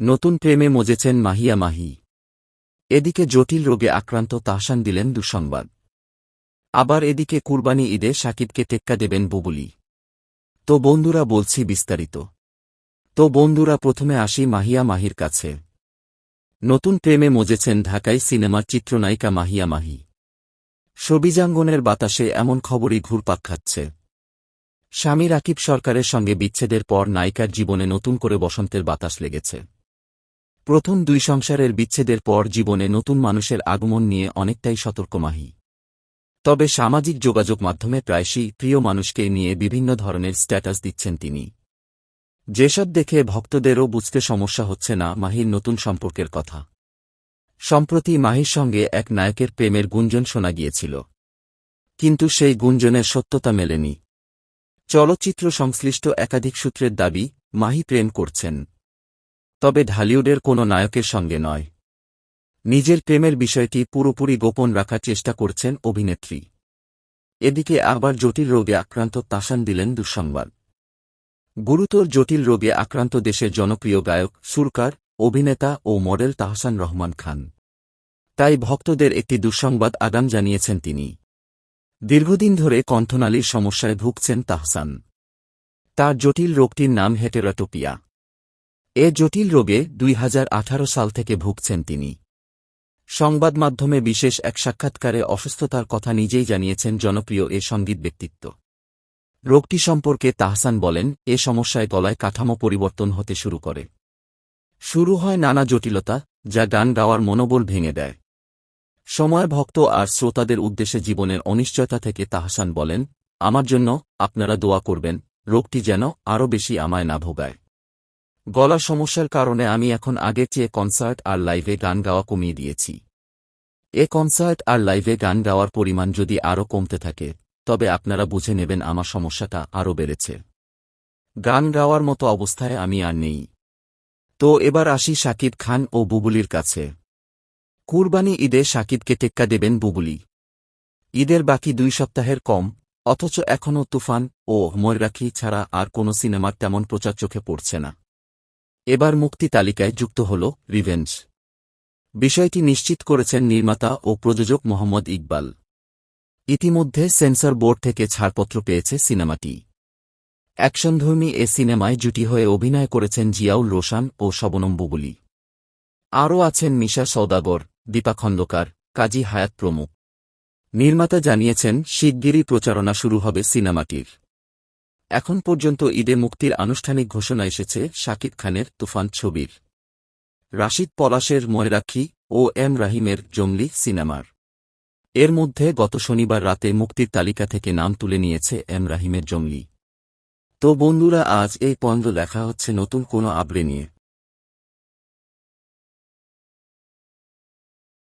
নতুন প্রেমে মজেছেন মাহিয়া মাহি। এদিকে জটিল রোগে আক্রান্ত তাহসান দিলেন দুঃসংবাদ। আবার এদিকে কুরবানি ঈদে সাকিবকে টেক্কা দেবেন বুবুলি। তো বন্ধুরা, বলছি বিস্তারিত। তো বন্ধুরা, প্রথমে আসি মাহিয়া মাহির কাছে। নতুন প্রেমে মজেছেন ঢাকায় সিনেমার চিত্রনায়িকা মাহিয়া মাহি। সবিজাঙ্গনের বাতাসে এমন খবরই ঘুরপাক খাচ্ছে। স্বামী রাকিব সরকারের সঙ্গে বিচ্ছেদের পর নায়িকার জীবনে নতুন করে বসন্তের বাতাস লেগেছে। প্রথম দুই সংসারের বিচ্ছেদের পর জীবনে নতুন মানুষের আগমন নিয়ে অনেকটাই সতর্ক মাহি তবে সামাজিক যোগাযোগ মাধ্যমে প্রায়শই প্রিয় মানুষকে নিয়ে বিভিন্ন ধরনের স্ট্যাটাস দিচ্ছেন তিনি। যেসব দেখে ভক্তদেরও বুঝতে সমস্যা হচ্ছে না মাহির নতুন সম্পর্কের কথা। সম্প্রতি মাহির সঙ্গে এক নায়কের প্রেমের গুঞ্জন শোনা গিয়েছিল। কিন্তু সেই গুঞ্জনের সত্যতা মেলেনি। চলচ্চিত্র সংশ্লিষ্ট একাধিক সূত্রের দাবি, মাহি প্রেম করছেন। তবে ঢালিউডের কোনো নায়কের সঙ্গে নয়। নিজের প্রেমের বিষয়টি পুরোপুরি গোপন রাখার চেষ্টা করছেন অভিনেত্রী। এদিকে আবার জটিল রোগে আক্রান্ত তাসান দিলেন দুঃসংবাদ। গুরুতর জটিল রোগে আক্রান্ত দেশের জনপ্রিয় গায়ক, সুরকার, অভিনেতা ও মডেল তাহসান রহমান খান। তাই ভক্তদের একটি দুঃসংবাদ আগাম জানিয়েছেন তিনি। দীর্ঘদিন ধরে কণ্ঠনালীর সমস্যায় ভুগছেন তাহসান। তার জটিল রোগটির নাম হেটেরাটোপিয়া। এ জটিল রোগে দুই হাজার আঠারো সাল থেকে ভুগছেন তিনি। সংবাদ মাধ্যমে বিশেষ এক সাক্ষাৎকারে অসুস্থতার কথা নিজেই জানিয়েছেন জনপ্রিয় এ সংগীত ব্যক্তিত্ব। রোগটি সম্পর্কে তাহসান বলেন, এ সমস্যায় গলায় কাঠামো পরিবর্তন হতে শুরু করে। শুরু হয় নানা জটিলতা, যা গান গাওয়ার মনোবল ভেঙে দেয়। সময় ভক্ত আর শ্রোতাদের উদ্দেশ্যে জীবনের অনিশ্চয়তা থেকে তাহসান বলেন, আমার জন্য আপনারা দোয়া করবেন, রোগটি যেন আরও বেশি আমায় না ভোগায়। গলা সমস্যার কারণে আমি এখন আগের চেয়ে কনসার্ট আর লাইভে গান গাওয়া কমিয়ে দিয়েছি। এ কনসার্ট আর লাইভে গান গাওয়ার পরিমাণ যদি আরও কমতে থাকে, তবে আপনারা বুঝে নেবেন আমার সমস্যাটা আরও বেড়েছে। গান গাওয়ার মতো অবস্থায় আমি আর নেই। তো এবার আসি শাকিব খান ও বুবুলির কাছে। কুরবানি ঈদে শাকিবকে টেক্কা দেবেন বুবুলি। ঈদের বাকি দুই সপ্তাহের কম, অথচ এখনও তুফান ও ময়রাখি ছাড়া আর কোনো সিনেমার তেমন প্রচার চোখে পড়ছে না। এবার মুক্তি তালিকায় যুক্ত হল রিভেঞ্জ বিষয়টি নিশ্চিত করেছেন নির্মাতা ও প্রযোজক মোহাম্মদ ইকবাল। ইতিমধ্যে সেন্সর বোর্ড থেকে ছাড়পত্র পেয়েছে সিনেমাটি। অ্যাকশনধর্মী এ সিনেমায় জুটি হয়ে অভিনয় করেছেন জিয়াউল রোশান ও শবনম বুবুলি। আরও আছেন মিশা সৌদাগর দীপা খন্দকার, কাজী হায়াত প্রমুখ। নির্মাতা জানিয়েছেন, শিগগিরই প্রচারণা শুরু হবে সিনেমাটির। এখন পর্যন্ত ঈদে মুক্তির আনুষ্ঠানিক ঘোষণা এসেছে শাকিব খানের তুফান ছবির। রাশিদ পলাশের ময়রাক্ষী ও এম রাহিমের জমলি সিনেমার। এর মধ্যে গত শনিবার রাতে মুক্তির তালিকা থেকে নাম তুলে নিয়েছে এম রাহিমের জমলি তো বন্ধুরা, আজ এই পন্দ লেখা হচ্ছে নতুন কোনো আবড়ে নিয়ে।